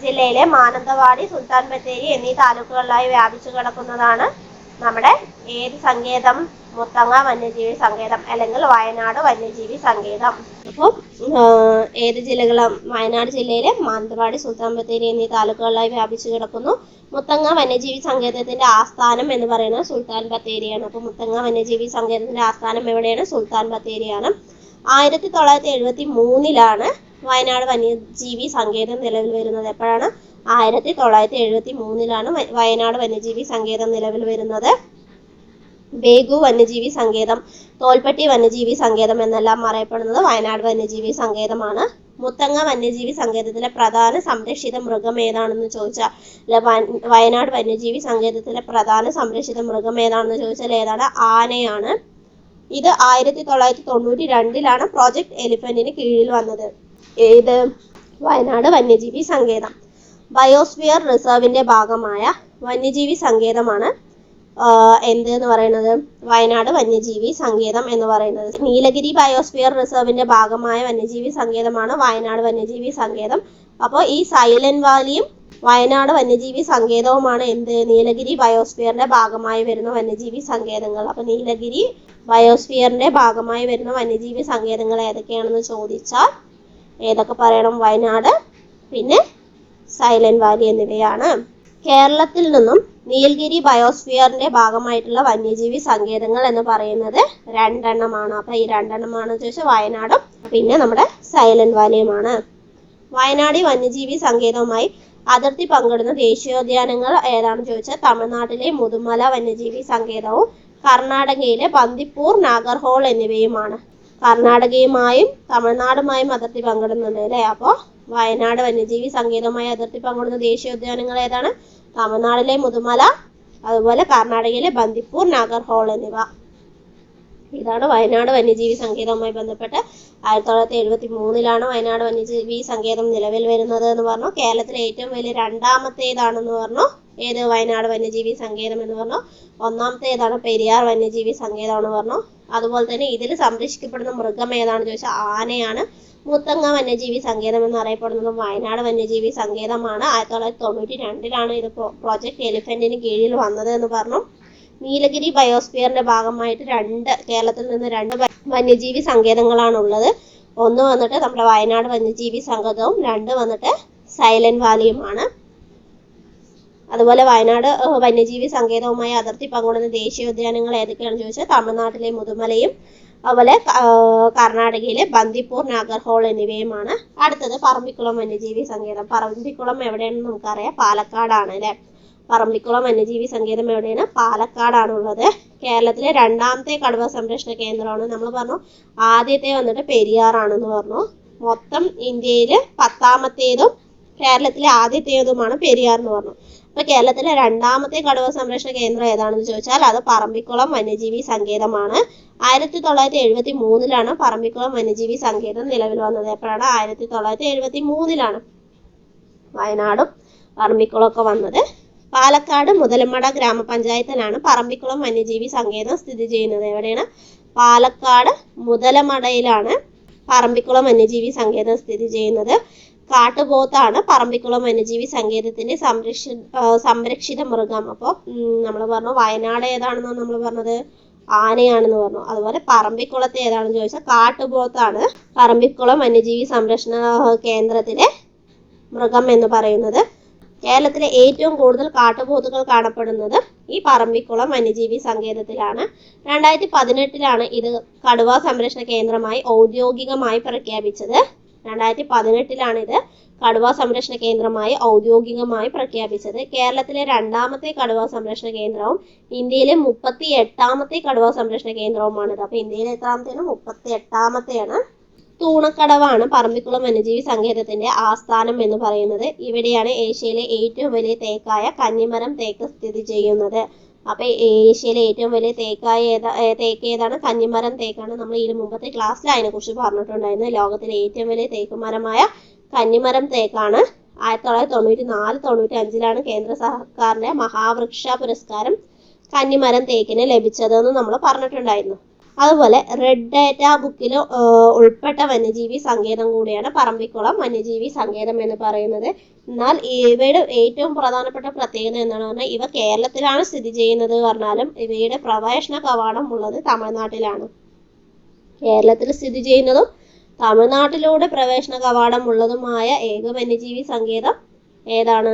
ജില്ലയിലെ മാനന്തവാടി സുൽത്താൻ ബത്തേരി എന്നീ താലൂക്കുകളിലായി വ്യാപിച്ചു കിടക്കുന്നതാണ് നമ്മുടെ ഏത് സങ്കേതം? മുത്തങ്ങ വന്യജീവി സങ്കേതം അല്ലെങ്കിൽ വയനാട് വന്യജീവി സങ്കേതം. അപ്പോൾ ഏത് ജില്ലകളും? വയനാട് ജില്ലയിലെ മാനന്തവാടി സുൽത്താൻ ബത്തേരി എന്നീ താലൂക്കുകളിലായി വ്യാപിച്ചു കിടക്കുന്നു. മുത്തങ്ങ വന്യജീവി സങ്കേതത്തിന്റെ ആസ്ഥാനം എന്ന് പറയുന്നത് സുൽത്താൻ ബത്തേരിയാണ് അപ്പോൾ മുത്തങ്ങ വന്യജീവി സങ്കേതത്തിന്റെ ആസ്ഥാനം എവിടെയാണ്? സുൽത്താൻ ബത്തേരിയാണ് ആയിരത്തി തൊള്ളായിരത്തി എഴുപത്തി മൂന്നിലാണ് വയനാട് വന്യജീവി സങ്കേതം നിലവിൽ വരുന്നത് എപ്പോഴാണ്? ആയിരത്തി തൊള്ളായിരത്തി എഴുപത്തി മൂന്നിലാണ് വയനാട് വന്യജീവി സങ്കേതം നിലവിൽ വരുന്നത് ബേഗു വന്യജീവി സങ്കേതം തോൽപ്പെട്ടി വന്യജീവി സങ്കേതം എന്നെല്ലാം അറിയപ്പെടുന്നത് വയനാട് വന്യജീവി സങ്കേതമാണ്. മുത്തങ്ങ വന്യജീവി സങ്കേതത്തിലെ പ്രധാന സംരക്ഷിത മൃഗം ഏതാണെന്ന് ചോദിച്ചാൽ വയനാട് വന്യജീവി സങ്കേതത്തിലെ പ്രധാന സംരക്ഷിത മൃഗം ഏതാണെന്ന് ചോദിച്ചാൽ ഏതാണ്? ആനയാണ്. ഇത് ആയിരത്തി തൊള്ളായിരത്തി തൊണ്ണൂറ്റി രണ്ടിലാണ് പ്രോജക്ട് എലിഫന്റിന് കീഴിൽ വന്നത്. ഏത്? വയനാട് വന്യജീവി സങ്കേതം. ബയോസ്ഫിയർ റിസർവിന്റെ ഭാഗമായ വന്യജീവി സങ്കേതമാണ് എന്ത് എന്ന് പറയുന്നത്? വയനാട് വന്യജീവി സങ്കേതം എന്ന് പറയുന്നത്. നീലഗിരി ബയോസ്ഫിയർ റിസർവിന്റെ ഭാഗമായ വന്യജീവി സങ്കേതമാണ് വയനാട് വന്യജീവി സങ്കേതം. അപ്പോൾ ഈ സൈലന്റ് വാലിയും വയനാട് വന്യജീവി സങ്കേതവുമാണ് എന്ത്? നീലഗിരി ബയോസ്ഫിയറിന്റെ ഭാഗമായി വരുന്ന വന്യജീവി സങ്കേതങ്ങൾ. അപ്പോൾ നീലഗിരി ബയോസ്ഫിയറിന്റെ ഭാഗമായി വരുന്ന വന്യജീവി സങ്കേതങ്ങൾ ഏതൊക്കെയാണെന്ന് ചോദിച്ചാൽ ഏതൊക്കെ പറയണം? വയനാട് പിന്നെ സൈലന്റ് വാലി എന്നിവയാണ്. കേരളത്തിൽ നിന്നും നീലഗിരി ബയോസ്ഫിയറിന്റെ ഭാഗമായിട്ടുള്ള വന്യജീവി സങ്കേതങ്ങൾ എന്ന് പറയുന്നത് രണ്ടെണ്ണമാണ്. അപ്പൊ ഈ രണ്ടെണ്ണമാണ് ചോദിച്ചാൽ വയനാടും പിന്നെ നമ്മുടെ സൈലന്റ് വാലിയുമാണ്. വയനാട് വന്യജീവി സങ്കേതവുമായി അതിർത്തി പങ്കിടുന്ന ദേശീയോദ്യാനങ്ങൾ ഏതാണെന്ന് ചോദിച്ചാൽ തമിഴ്നാട്ടിലെ മുതുമല വന്യജീവി സങ്കേതവും കർണാടകയിലെ പന്തിപ്പൂർ നാഗർഹോൾ എന്നിവയുമാണ്. കർണാടകയുമായും തമിഴ്നാടുമായും അതിർത്തി പങ്കിടുന്നുണ്ട് അല്ലേ? അപ്പോൾ വയനാട് വന്യജീവി സങ്കേതവുമായി അതിർത്തി പങ്കിടുന്ന ദേശീയോദ്യാനങ്ങൾ ഏതാണ്? തമിഴ്നാടിലെ മുതുമല അതുപോലെ കർണാടകയിലെ ബന്ദിപ്പൂർ നാഗർഹോൾ എന്നിവ. ഇതാണ് വയനാട് വന്യജീവി സങ്കേതവുമായി ബന്ധപ്പെട്ട് ആയിരത്തി തൊള്ളായിരത്തി എഴുപത്തി മൂന്നിലാണ് വയനാട് വന്യജീവി സങ്കേതം നിലവിൽ വരുന്നത് എന്ന് പറഞ്ഞു. കേരളത്തിലെ ഏറ്റവും വലിയ രണ്ടാമത്തേതാണെന്ന് പറഞ്ഞു. ഏത് വയനാട് വന്യജീവി സങ്കേതം എന്ന് പറഞ്ഞു. ഒന്നാമത്തേതാണ് പെരിയാർ വന്യജീവി സങ്കേതം എന്ന് പറഞ്ഞു. അതുപോലെ തന്നെ ഇതിൽ സംരക്ഷിക്കപ്പെടുന്ന മൃഗം ഏതാണെന്ന് ചോദിച്ചാൽ ആനയാണ്. മുത്തങ്ങ വന്യജീവി സങ്കേതം എന്ന് അറിയപ്പെടുന്നത് വയനാട് വന്യജീവി സങ്കേതമാണ്. ആയിരത്തി തൊള്ളായിരത്തി തൊണ്ണൂറ്റി രണ്ടിലാണ് ഇത് പ്രോജക്ട് എലിഫന്റിന് കീഴിൽ വന്നത് എന്ന് പറഞ്ഞു. നീലഗിരി ബയോസ്ഫിയറിന്റെ ഭാഗമായിട്ട് രണ്ട് കേരളത്തിൽ നിന്ന് രണ്ട് വന്യജീവി സങ്കേതങ്ങളാണ് ഉള്ളത് ഒന്ന് വന്നിട്ട് നമ്മുടെ വയനാട് വന്യജീവി സങ്കേതവും രണ്ട് വന്നിട്ട് സൈലന്റ് വാലിയുമാണ്. അതുപോലെ വയനാട് വന്യജീവി സങ്കേതവുമായി അതിർത്തി പങ്കിടുന്ന ദേശീയ ഉദ്യാനങ്ങൾ ഏതൊക്കെയാണെന്ന് ചോദിച്ചാൽ തമിഴ്നാട്ടിലെ മുതുമലയും അതുപോലെ കർണാടകയിലെ ബന്ദിപ്പൂർ നാഗർഹോൾ എന്നിവയുമാണ്. അടുത്തത് പറമ്പിക്കുളം വന്യജീവി സങ്കേതം. പറമ്പിക്കുളം എവിടെയാണെന്ന് നമുക്കറിയാം. പാലക്കാടാണ് അല്ലേ? പറമ്പിക്കുളം വന്യജീവി സങ്കേതം എവിടെയാണ്? പാലക്കാടാണ് ഉള്ളത് കേരളത്തിലെ രണ്ടാമത്തെ കടുവ സംരക്ഷണ കേന്ദ്രമാണ്. നമ്മൾ പറഞ്ഞു ആദ്യത്തെ വന്നിട്ട് പെരിയാറാണെന്ന് പറഞ്ഞു. മൊത്തം ഇന്ത്യയിൽ പത്താമത്തേതും കേരളത്തിലെ ആദ്യത്തേതുമാണ് പെരിയാർ എന്ന് പറഞ്ഞു. അപ്പൊ കേരളത്തിലെ രണ്ടാമത്തെ കടുവ സംരക്ഷണ കേന്ദ്രം ഏതാണെന്ന് ചോദിച്ചാൽ അത് പറമ്പിക്കുളം വന്യജീവി സങ്കേതമാണ്. ആയിരത്തി തൊള്ളായിരത്തി എഴുപത്തി മൂന്നിലാണ് പറമ്പിക്കുളം വന്യജീവി സങ്കേതം നിലവിൽ വന്നത്. എപ്പോഴാണ്? ആയിരത്തി തൊള്ളായിരത്തി എഴുപത്തി മൂന്നിലാണ് വയനാടും പറമ്പിക്കുളം ഒക്കെ വന്നത്. പാലക്കാട് മുതലമട ഗ്രാമപഞ്ചായത്തിലാണ് പറമ്പിക്കുളം വന്യജീവി സങ്കേതം സ്ഥിതി ചെയ്യുന്നത്. എവിടെയാണ്? പാലക്കാട് മുതലമടയിലാണ് പറമ്പിക്കുളം വന്യജീവി സങ്കേതം സ്ഥിതി ചെയ്യുന്നത്. കാട്ടുപോത്താണ് പറമ്പിക്കുളം വന്യജീവി സങ്കേതത്തിന്റെ സംരക്ഷ സംരക്ഷിത മൃഗം. അപ്പോൾ നമ്മൾ പറഞ്ഞു വയനാട് ഏതാണെന്നാണ് നമ്മൾ പറഞ്ഞത്? ആനയാണെന്ന് പറഞ്ഞു. അതുപോലെ പറമ്പിക്കുളത്തെ ഏതാണെന്ന് ചോദിച്ചാൽ കാട്ടുപോത്താണ് പറമ്പിക്കുളം വന്യജീവി സംരക്ഷണ കേന്ദ്രത്തിലെ മൃഗം എന്ന് പറയുന്നത്. കേരളത്തിലെ ഏറ്റവും കൂടുതൽ കാട്ടുപോത്തുകൾ കാണപ്പെടുന്നത് ഈ പറമ്പിക്കുളം വന്യജീവി സങ്കേതത്തിലാണ്. രണ്ടായിരത്തി പതിനെട്ടിലാണ് ഇത് കടുവ സംരക്ഷണ കേന്ദ്രമായി ഔദ്യോഗികമായി പ്രഖ്യാപിച്ചത്. രണ്ടായിരത്തി പതിനെട്ടിലാണ് ഇത് കടുവ സംരക്ഷണ കേന്ദ്രമായി ഔദ്യോഗികമായി പ്രഖ്യാപിച്ചത്. കേരളത്തിലെ രണ്ടാമത്തെ കടുവ സംരക്ഷണ കേന്ദ്രവും ഇന്ത്യയിലെ മുപ്പത്തി എട്ടാമത്തെ കടുവ സംരക്ഷണ കേന്ദ്രവുമാണിത്. അപ്പൊ ഇന്ത്യയിലെ എത്രാമത്തെയാണ് മുപ്പത്തി എട്ടാമത്തെയാണ് തൂണക്കടവാണ് പറമ്പിക്കുളം വന്യജീവി സങ്കേതത്തിന്റെ ആസ്ഥാനം എന്ന് പറയുന്നത്. ഇവിടെയാണ് ഏഷ്യയിലെ ഏറ്റവും വലിയ തേക്കായ കന്നിമരം തേക്ക് സ്ഥിതി ചെയ്യുന്നത്. അപ്പൊ ഏഷ്യയിലെ ഏറ്റവും വലിയ തേക്കായ ഏതാ തേക്ക് ഏതാണ്? കഞ്ഞിമരം തേക്കാണ് നമ്മൾ ഇതിന് മുമ്പത്തെ ക്ലാസ്സിൽ അതിനെക്കുറിച്ച് പറഞ്ഞിട്ടുണ്ടായിരുന്നു. ലോകത്തിലെ ഏറ്റവും വലിയ തേക്ക് മരമായ കന്നിമരം തേക്കാണ്. ആയിരത്തി തൊള്ളായിരത്തി തൊണ്ണൂറ്റി നാല് തൊണ്ണൂറ്റി അഞ്ചിലാണ് കേന്ദ്ര സർക്കാരിന്റെ മഹാവൃക്ഷ പുരസ്കാരം കന്നിമരം തേക്കിന് ലഭിച്ചതെന്ന് നമ്മൾ പറഞ്ഞിട്ടുണ്ടായിരുന്നു. അതുപോലെ റെഡ് ഡാറ്റ ബുക്കിൽ ഉൾപ്പെട്ട വന്യജീവി സങ്കേതം കൂടിയാണ് പറമ്പിക്കുളം വന്യജീവി സങ്കേതം എന്ന് പറയുന്നത്. എന്നാൽ ഇവയുടെ ഏറ്റവും പ്രധാനപ്പെട്ട പ്രത്യേകത എന്താണെന്ന് പറഞ്ഞാൽ ഇവ കേരളത്തിലാണ് സ്ഥിതി ചെയ്യുന്നത് പറഞ്ഞാലും ഇവയുടെ പ്രവേശന കവാടം ഉള്ളത് തമിഴ്നാട്ടിലാണ്. കേരളത്തിൽ സ്ഥിതി ചെയ്യുന്നതും തമിഴ്നാട്ടിലൂടെ പ്രവേശന കവാടം ഉള്ളതുമായ ഏക വന്യജീവി സങ്കേതം ഏതാണ്?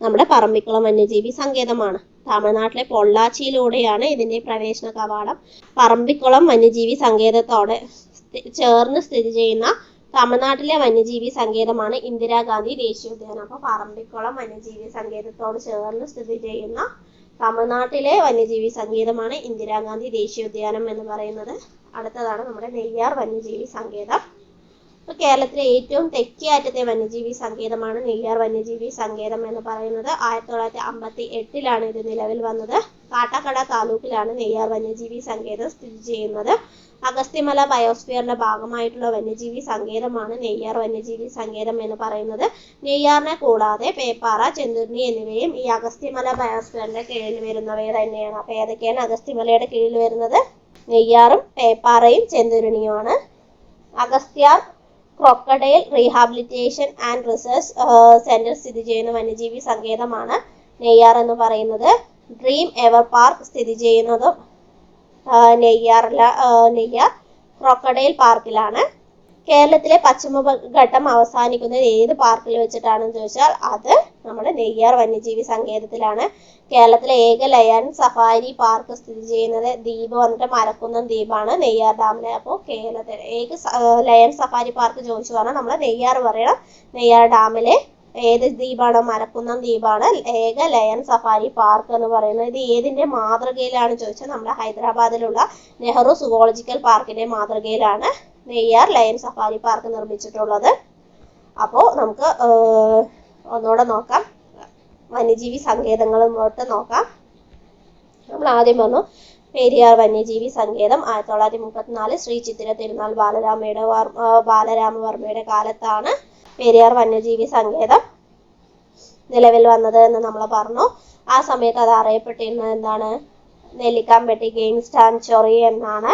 നമ്മുടെ പറമ്പിക്കുളം വന്യജീവി സങ്കേതമാണ്. തമിഴ്നാട്ടിലെ പൊള്ളാച്ചിയിലൂടെയാണ് ഇതിന്റെ പ്രവേശന കവാടം. പറമ്പിക്കുളം വന്യജീവി സങ്കേതത്തോടെ ചേർന്ന് സ്ഥിതി ചെയ്യുന്ന തമിഴ്നാട്ടിലെ വന്യജീവി സങ്കേതമാണ് ഇന്ദിരാഗാന്ധി ദേശീയോദ്യാനം അപ്പൊ പറമ്പിക്കുളം വന്യജീവി സങ്കേതത്തോട് ചേർന്ന് സ്ഥിതി ചെയ്യുന്ന തമിഴ്നാട്ടിലെ വന്യജീവി സങ്കേതമാണ് ഇന്ദിരാഗാന്ധി ദേശീയോദ്യാനം എന്ന് പറയുന്നത്. അടുത്തതാണ് നമ്മുടെ നെയ്യാർ വന്യജീവി സങ്കേതം. ഇപ്പൊ കേരളത്തിലെ ഏറ്റവും തെക്കേ അറ്റത്തെ വന്യജീവി സങ്കേതമാണ് നെയ്യാർ വന്യജീവി സങ്കേതം എന്ന് പറയുന്നത്. ആയിരത്തി തൊള്ളായിരത്തി അമ്പത്തി എട്ടിലാണ് ഇത് നിലവിൽ വന്നത്. കാട്ടാക്കട താലൂക്കിലാണ് നെയ്യാർ വന്യജീവി സങ്കേതം സ്ഥിതി ചെയ്യുന്നത്. അഗസ്ത്യമല ബയോസ്ഫിയറിന്റെ ഭാഗമായിട്ടുള്ള വന്യജീവി സങ്കേതമാണ് നെയ്യാർ വന്യജീവി സങ്കേതം എന്ന് പറയുന്നത്. നെയ്യാറിനെ കൂടാതെ പേപ്പാറ ചെന്തുരുണി എന്നിവയും ഈ അഗസ്ത്യമല ബയോസ്ഫിയറിന്റെ കീഴിൽ വരുന്നവയെ തന്നെയാണ്. അപ്പൊ ഏതൊക്കെയാണ് അഗസ്ത്യമലയുടെ കീഴിൽ വരുന്നത്? നെയ്യാറും പേപ്പാറയും ചെന്തുരുണിയുമാണ്. Agasthyar crocodile rehabilitation and research centre സ്ഥിതി ചെയ്യുന്ന വന്യജീവി സങ്കേതമാണ് നെയ്യാർ എന്ന് പറയുന്നത്. ഡ്രീം എവർ പാർക്ക് സ്ഥിതി ചെയ്യുന്നതും നെയ്യാറില നെയ്യാർ ക്രൊക്കഡൈൽ പാർക്കിലാണ്. കേരളത്തിലെ പശ്ചിമ ഘട്ടം അവസാനിക്കുന്നത് ഏത് പാർക്കിൽ വെച്ചിട്ടാണെന്ന് ചോദിച്ചാൽ അത് നമ്മുടെ നെയ്യാർ വന്യജീവി സങ്കേതത്തിലാണ്. കേരളത്തിലെ ഏക ലയൺ സഫാരി പാർക്ക് സ്ഥിതി ചെയ്യുന്നത് ദ്വീപ് വന്നിട്ട് മലക്കുന്നം ദ്വീപാണ് നെയ്യാർ ഡാമിലെ. അപ്പോൾ കേരളത്തിലെ ഏക ലയൺ സഫാരി പാർക്ക് ചോദിച്ചു പറഞ്ഞാൽ നമ്മൾ നെയ്യാർ പറയണം. നെയ്യാർ ഡാമിലെ ഏത് ദ്വീപാണ്? മലക്കുന്നം ദ്വീപാണ്. ഏക ലയൺ സഫാരി പാർക്ക് എന്ന് പറയുന്നത് ഇത് ഏതിന്റെ മാതൃകയിലാണ് ചോദിച്ചാൽ നമ്മുടെ ഹൈദരാബാദിലുള്ള നെഹ്റു സുവോളജിക്കൽ പാർക്കിന്റെ മാതൃകയിലാണ്. നെയ്യാർ ലയൺ സഫാരി പാർക്ക് നിർമ്മിച്ചിട്ടുള്ളത്. അപ്പോൾ നമുക്ക് ഒന്നുകൂടെ നോക്കാം. വന്യജീവി സങ്കേതങ്ങളും തൊട്ട് നോക്കാം. നമ്മൾ ആദ്യം പറഞ്ഞു പെരിയാർ വന്യജീവി സങ്കേതം ആയിരത്തി തൊള്ളായിരത്തി മുപ്പത്തിനാല് ശ്രീ ചിത്തിര തിരുനാൾ ബാലരാമയുടെ ബാലരാമവർമ്മയുടെ കാലത്താണ് പെരിയാർ വന്യജീവി സങ്കേതം നിലവിൽ വന്നത് എന്ന് നമ്മൾ പറഞ്ഞു. ആ സമയത്ത് അത് അറിയപ്പെട്ടിരുന്നത് എന്താണ്? നെല്ലിക്കാമ്പെട്ടി ഗെയിം ചൊറി എന്നാണ്.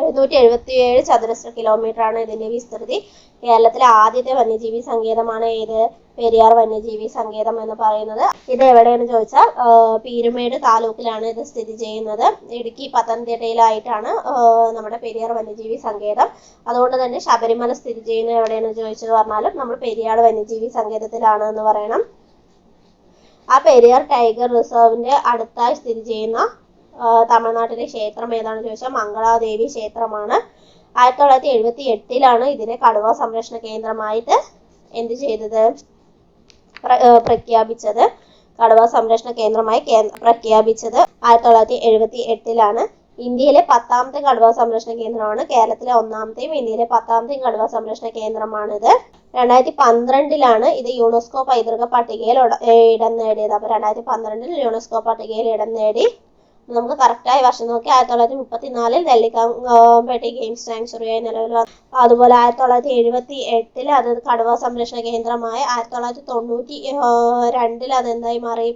എഴുന്നൂറ്റി എഴുപത്തി ഏഴ് ചതുരശ്ര കിലോമീറ്റർ ആണ് ഇതിന്റെ വിസ്തൃതി. കേരളത്തിലെ ആദ്യത്തെ വന്യജീവി സങ്കേതമാണ് ഏത്? പെരിയാർ വന്യജീവി സങ്കേതം എന്ന് പറയുന്നത്. ഇത് എവിടെയെന്ന് ചോദിച്ചാൽ പീരുമേട് താലൂക്കിലാണ് ഇത് സ്ഥിതി ചെയ്യുന്നത്. ഇടുക്കി പത്തനംതിട്ടയിലായിട്ടാണ് നമ്മുടെ പെരിയാർ വന്യജീവി സങ്കേതം. അതുകൊണ്ട് തന്നെ ശബരിമല സ്ഥിതി ചെയ്യുന്നത് എവിടെയെന്ന് ചോദിച്ചത് പറഞ്ഞാലും നമ്മൾ പെരിയാർ വന്യജീവി സങ്കേതത്തിലാണ് എന്ന് പറയണം. ആ പെരിയാർ ടൈഗർ റിസർവിന്റെ അടുത്തായി സ്ഥിതി ചെയ്യുന്ന തമിഴ്നാട്ടിലെ ക്ഷേത്രം ഏതാണെന്ന് ചോദിച്ചാൽ മംഗളാദേവി ക്ഷേത്രമാണ്. ആയിരത്തി തൊള്ളായിരത്തി എഴുപത്തി എട്ടിലാണ് ഇതിനെ കടുവ സംരക്ഷണ കേന്ദ്രമായിട്ട് എന്ത് ചെയ്തത്? പ്രഖ്യാപിച്ചത്. കടുവ സംരക്ഷണ കേന്ദ്രമായി പ്രഖ്യാപിച്ചത് ആയിരത്തി തൊള്ളായിരത്തി എഴുപത്തി എട്ടിലാണ് ഇന്ത്യയിലെ പത്താമത്തെ കടുവ സംരക്ഷണ കേന്ദ്രമാണ്. കേരളത്തിലെ ഒന്നാമത്തെയും ഇന്ത്യയിലെ പത്താമത്തെയും കടുവ സംരക്ഷണ കേന്ദ്രമാണിത്. രണ്ടായിരത്തി പന്ത്രണ്ടിലാണ് ഇത് യുനെസ്കോ പൈതൃക പട്ടികയിൽ ഇടം നേടിയത്. അപ്പൊ രണ്ടായിരത്തി പന്ത്രണ്ടിൽ യുനെസ്കോ പട്ടികയിൽ ഇടം നേടി. നമുക്ക് കറക്റ്റായ വർഷം നോക്കി ആയിരത്തി തൊള്ളായിരത്തി മുപ്പത്തിനാലിൽ നെല്ലിക്കാമ്പേട്ടി ഗെയിംസ് സാങ്ച്വറിയായി നിലവിൽ വന്നു അതുപോലെ ആയിരത്തി തൊള്ളായിരത്തി എഴുപത്തി എട്ടിൽ അത് കടുവ സംരക്ഷണ കേന്ദ്രമായി ആയിരത്തി തൊള്ളായിരത്തി തൊണ്ണൂറ്റി രണ്ടിൽ അത് എന്തായി മാറി?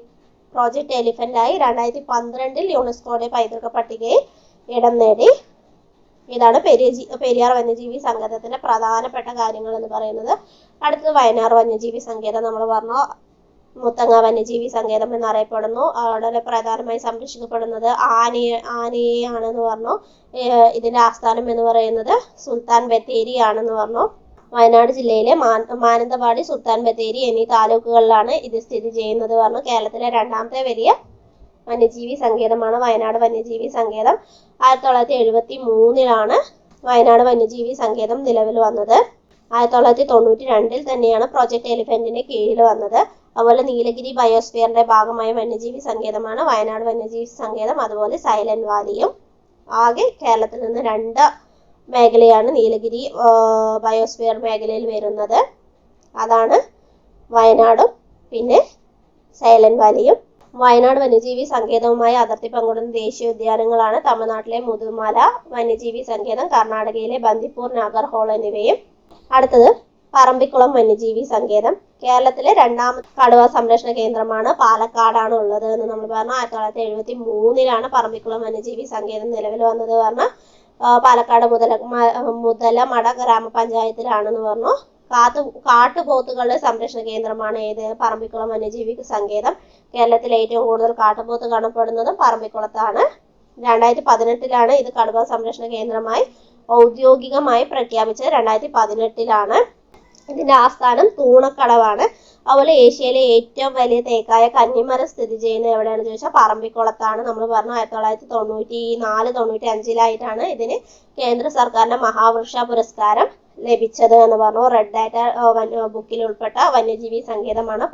പ്രോജക്റ്റ് എലിഫന്റ് ആയി രണ്ടായിരത്തി പന്ത്രണ്ടിൽ യുനെസ്കോയുടെ പൈതൃക പട്ടികയിൽ ഇടം നേടി. ഇതാണ് പെരിയ പെരിയാർ വന്യജീവി സങ്കേതത്തിന്റെ പ്രധാനപ്പെട്ട കാര്യങ്ങൾ എന്ന് പറയുന്നത്. അടുത്തത് വയനാട് വന്യജീവി സങ്കേതം നമ്മൾ പറഞ്ഞു. മുത്തങ്ങ വന്യജീവി സങ്കേതം എന്നറിയപ്പെടുന്നു അവിടെ പ്രധാനമായി സംരക്ഷിക്കപ്പെടുന്നത് ആനയെ ആനയെയാണെന്ന് പറഞ്ഞു. ഇതിന്റെ ആസ്ഥാനം എന്ന് പറയുന്നത് സുൽത്താൻ ബത്തേരി ആണെന്ന് പറഞ്ഞു. വയനാട് ജില്ലയിലെ മാന മാനന്തവാടി സുൽത്താൻ ബത്തേരി എന്നീ താലൂക്കുകളിലാണ് ഇത് സ്ഥിതി ചെയ്യുന്നത് പറഞ്ഞു. കേരളത്തിലെ രണ്ടാമത്തെ വലിയ വന്യജീവി സങ്കേതമാണ് വയനാട് വന്യജീവി സങ്കേതം. ആയിരത്തി തൊള്ളായിരത്തി എഴുപത്തി മൂന്നിലാണ് വയനാട് വന്യജീവി സങ്കേതം നിലവിൽ വന്നത്. ആയിരത്തി തൊള്ളായിരത്തി തൊണ്ണൂറ്റി രണ്ടിൽ തന്നെയാണ് പ്രോജക്റ്റ് എലിഫന്റിന്റെ കീഴിൽ വന്നത്. അതുപോലെ നീലഗിരി ബയോസ്ഫിയറിന്റെ ഭാഗമായ വന്യജീവി സങ്കേതമാണ് വയനാട് വന്യജീവി സങ്കേതം. അതുപോലെ സൈലന്റ് വാലിയും ആകെ കേരളത്തിൽ നിന്ന് രണ്ട് മേഖലയാണ് നീലഗിരി ബയോസ്ഫിയർ മേഖലയിൽ വരുന്നത്. അതാണ് വയനാടും പിന്നെ സൈലന്റ് വാലിയും. വയനാട് വന്യജീവി സങ്കേതവുമായി അതിർത്തി പങ്കിടുന്ന ദേശീയ ഉദ്യാനങ്ങളാണ് തമിഴ്നാട്ടിലെ മുതുമല വന്യജീവി സങ്കേതം കർണാടകയിലെ ബന്ദിപ്പൂർ നാഗർഹോൾ എന്നിവയും. അടുത്തത് പറമ്പിക്കുളം വന്യജീവി സങ്കേതം. കേരളത്തിലെ രണ്ടാമത്തെ കടുവ സംരക്ഷണ കേന്ദ്രമാണ് പാലക്കാടാണ് ഉള്ളത് എന്ന് നമ്മൾ പറഞ്ഞു. ആയിരത്തി തൊള്ളായിരത്തി എഴുപത്തി മൂന്നിലാണ് പറമ്പിക്കുളം വന്യജീവി സങ്കേതം നിലവിൽ വന്നത് പറഞ്ഞ. പാലക്കാട് മുതല മുതലമട ഗ്രാമപഞ്ചായത്തിലാണെന്ന് പറഞ്ഞു. കാത്തു കാട്ടുപോത്തുകളുടെ സംരക്ഷണ കേന്ദ്രമാണ് ഏത്? പറമ്പിക്കുളം വന്യജീവി സങ്കേതം. കേരളത്തിൽ ഏറ്റവും കൂടുതൽ കാട്ടുപോത്ത് കാണപ്പെടുന്നതും പറമ്പിക്കുളത്താണ്. രണ്ടായിരത്തി പതിനെട്ടിലാണ് ഇത് കടുവ സംരക്ഷണ കേന്ദ്രമായി ഔദ്യോഗികമായി പ്രഖ്യാപിച്ചത്. രണ്ടായിരത്തി പതിനെട്ടിലാണ് ഇതിന്റെ ആസ്ഥാനം തൂണക്കടവാണ്. അതുപോലെ ഏഷ്യയിലെ ഏറ്റവും വലിയ തേക്കായ കന്നിമരം സ്ഥിതി ചെയ്യുന്നത് എവിടെയാണെന്ന് ചോദിച്ചാൽ പറമ്പിക്കുളത്താണ്. നമ്മൾ പറഞ്ഞു ആയിരത്തി തൊള്ളായിരത്തി തൊണ്ണൂറ്റി നാല് തൊണ്ണൂറ്റി അഞ്ചിലായിട്ടാണ് ഇതിന് കേന്ദ്ര സർക്കാരിന്റെ മഹാവൃക്ഷ പുരസ്കാരം ലഭിച്ചത് എന്ന് പറഞ്ഞു. റെഡ് ഡാറ്റ ബുക്കിൽ ഉൾപ്പെട്ട വന്യജീവി സങ്കേതമാണ്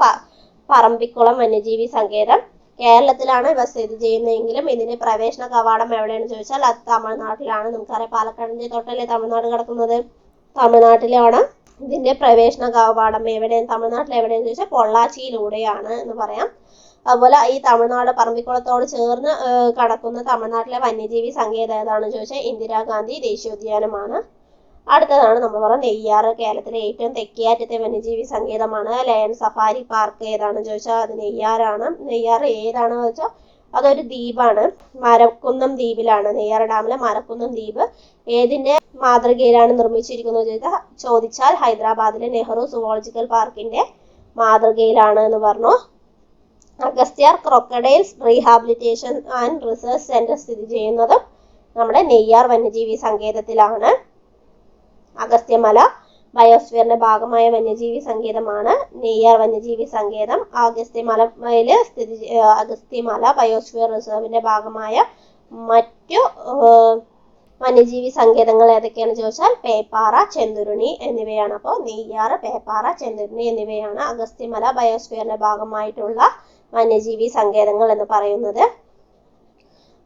പറമ്പിക്കുളം വന്യജീവി സങ്കേതം. കേരളത്തിലാണ് ഇവ സ്ഥിതി ചെയ്യുന്നതെങ്കിലും ഇതിന് പ്രവേശന കവാടം എവിടെയാണെന്ന് ചോദിച്ചാൽ അത് തമിഴ്നാട്ടിലാണ്. നമുക്കറിയാം പാലക്കാടിന്റെ തൊട്ടല്ലേ തമിഴ്നാട് കിടക്കുന്നത്? തമിഴ്നാട്ടിലാണ്. ഇതിന്റെ പ്രവേശന കവാടം എവിടെയാണ് തമിഴ്നാട്ടിൽ എവിടെയെന്ന് ചോദിച്ചാൽ പൊള്ളാച്ചിയിലൂടെയാണ് എന്ന് പറയാം. അതുപോലെ ഈ തമിഴ്നാട് പറമ്പിക്കുളത്തോട് ചേർന്ന് കടക്കുന്ന തമിഴ്നാട്ടിലെ വന്യജീവി സങ്കേതം ഏതാണെന്ന് ചോദിച്ചാൽ ഇന്ദിരാഗാന്ധി ദേശീയോദ്യാനമാണ്. അടുത്തതാണ് നമ്മൾ പറഞ്ഞ നെയ്യാറ് കേരളത്തിലെ ഏറ്റവും തെക്കേയറ്റത്തെ വന്യജീവി സങ്കേതമാണ്. ലയൺ സഫാരി പാർക്ക് ഏതാണെന്ന് ചോദിച്ചാൽ അത് നെയ്യാറാണ്. നെയ്യാറ് ഏതാണെന്ന് വെച്ചാൽ അതൊരു ദ്വീപാണ്. മരക്കുന്നം ദ്വീപിലാണ്. നെയ്യാർ ഡാമിലെ മരക്കുന്നം ദ്വീപ്. ഏതിന്റെ മാതൃകയിലാണ് നിർമ്മിച്ചിരിക്കുന്നത് ചോദിച്ചാൽ ചോദിച്ചാൽ ഹൈദരാബാദിലെ നെഹ്റു സുവോളജിക്കൽ പാർക്കിന്റെ മാതൃകയിലാണ് എന്ന് പറഞ്ഞു. Agasthyar crocodiles rehabilitation and research centre സ്ഥിതി ചെയ്യുന്നതും നമ്മുടെ നെയ്യാർ വന്യജീവി സങ്കേതത്തിലാണ്. അഗസ്ത്യമല ബയോസ്ഫിയറിന്റെ ഭാഗമായ വന്യജീവി സങ്കേതമാണ്. നെയ്യാർ വന്യജീവി സങ്കേതം. അഗസ്ത്യമലയിൽ സ്ഥിതി ചെ- ഏർ അഗസ്ത്യമല ബയോസ്ഫിയർ റിസർവിന്റെ ഭാഗമായ മറ്റു വന്യജീവി സങ്കേതങ്ങൾ ഏതൊക്കെയാണെന്ന് ചോദിച്ചാൽ പേപ്പാറ ചെന്തുരുണി എന്നിവയാണ്. അപ്പോൾ നെയ്യാറ് പേപ്പാറ ചെന്തുരുണി എന്നിവയാണ് അഗസ്ത്യമല ബയോസ്ഫിയറിന്റെ ഭാഗമായിട്ടുള്ള വന്യജീവി സങ്കേതങ്ങൾ എന്ന് പറയുന്നത്.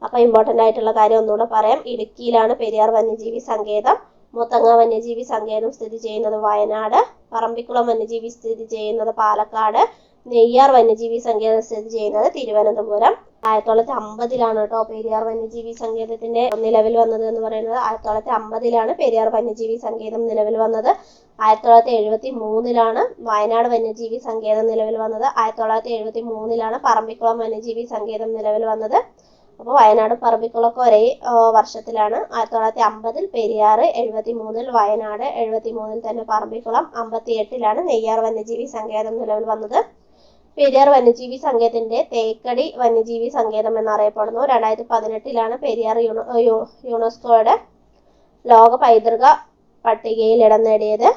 അപ്പൊ ഇമ്പോർട്ടന്റ് ആയിട്ടുള്ള കാര്യം ഒന്നുകൂടെ പറയാം. ഇടുക്കിയിലാണ് പെരിയാർ വന്യജീവി സങ്കേതം. മുത്തങ്ങ വന്യജീവി സങ്കേതം സ്ഥിതി ചെയ്യുന്നത് വയനാട് പറമ്പിക്കുളം വന്യജീവി സ്ഥിതി ചെയ്യുന്നത് പാലക്കാട് നെയ്യാർ വന്യജീവി സങ്കേതം സ്ഥിതി ചെയ്യുന്നത് തിരുവനന്തപുരം. ആയിരത്തി തൊള്ളായിരത്തി അമ്പതിലാണ് കേട്ടോ പെരിയാർ വന്യജീവി സങ്കേതത്തിന്റെ നിലവിൽ വന്നത് എന്ന് പറയുന്നത്. ആയിരത്തി തൊള്ളായിരത്തി അമ്പതിലാണ് പെരിയാർ വന്യജീവി സങ്കേതം നിലവിൽ വന്നത്. ആയിരത്തി തൊള്ളായിരത്തി എഴുപത്തി മൂന്നിലാണ് വയനാട് വന്യജീവി സങ്കേതം നിലവിൽ വന്നത്. ആയിരത്തി തൊള്ളായിരത്തി എഴുപത്തി മൂന്നിലാണ് പറമ്പിക്കുളം വന്യജീവി സങ്കേതം നിലവിൽ വന്നത്. അപ്പോൾ വയനാട് പറമ്പിക്കുളൊക്കെ ഒരേ വർഷത്തിലാണ്. ആയിരത്തി തൊള്ളായിരത്തി അമ്പതിൽ പെരിയാർ എഴുപത്തി മൂന്നിൽ വയനാട് എഴുപത്തി മൂന്നിൽ തന്നെ പറമ്പിക്കുളം അമ്പത്തി എട്ടിലാണ് നെയ്യാർ വന്യജീവി സങ്കേതം നിലവിൽ വന്നത്. പെരിയാർ വന്യജീവി സങ്കേതത്തിന്റെ തേക്കടി വന്യജീവി സങ്കേതം എന്നറിയപ്പെടുന്നു. രണ്ടായിരത്തി പതിനെട്ടിലാണ് പെരിയാർ യുനെസ്കോയുടെ ലോക പൈതൃക പട്ടികയിൽ ഇടം നേടിയത്.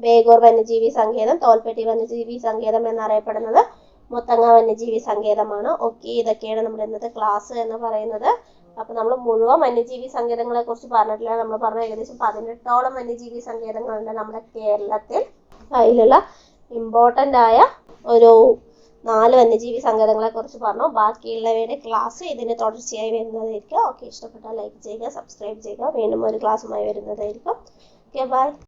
ബേഗൂർ വന്യജീവി സങ്കേതം തോൽപ്പെട്ടി വന്യജീവി സങ്കേതം എന്നറിയപ്പെടുന്നത്. മുത്തങ്ങ വന്യജീവി സങ്കേതമാണ്. ഓക്കെ ഇതൊക്കെയാണ് നമ്മുടെ ഇന്നത്തെ ക്ലാസ് എന്ന് പറയുന്നത്. അപ്പൊ നമ്മൾ മുഴുവൻ വന്യജീവി സങ്കേതങ്ങളെ കുറിച്ച് പറഞ്ഞിട്ടില്ല. നമ്മൾ പറഞ്ഞ ഏകദേശം പതിനെട്ടോളം വന്യജീവി സങ്കേതങ്ങളുണ്ട് നമ്മുടെ കേരളത്തിൽ. അതിലുള്ള ഇമ്പോർട്ടന്റ് ആയ ഒരു നാല് വന്യജീവി സങ്കേതങ്ങളെ കുറിച്ച് പറഞ്ഞു. ബാക്കിയുള്ളവയുടെ ക്ലാസ് ഇതിന് തുടർച്ചയായി വരുന്നതായിരിക്കും. ഓക്കെ ഇഷ്ടപ്പെട്ടാൽ ലൈക്ക് ചെയ്യുക സബ്സ്ക്രൈബ് ചെയ്യുക. വീണ്ടും ഒരു ക്ലാസ്സുമായി വരുന്നതായിരിക്കും. Okay bye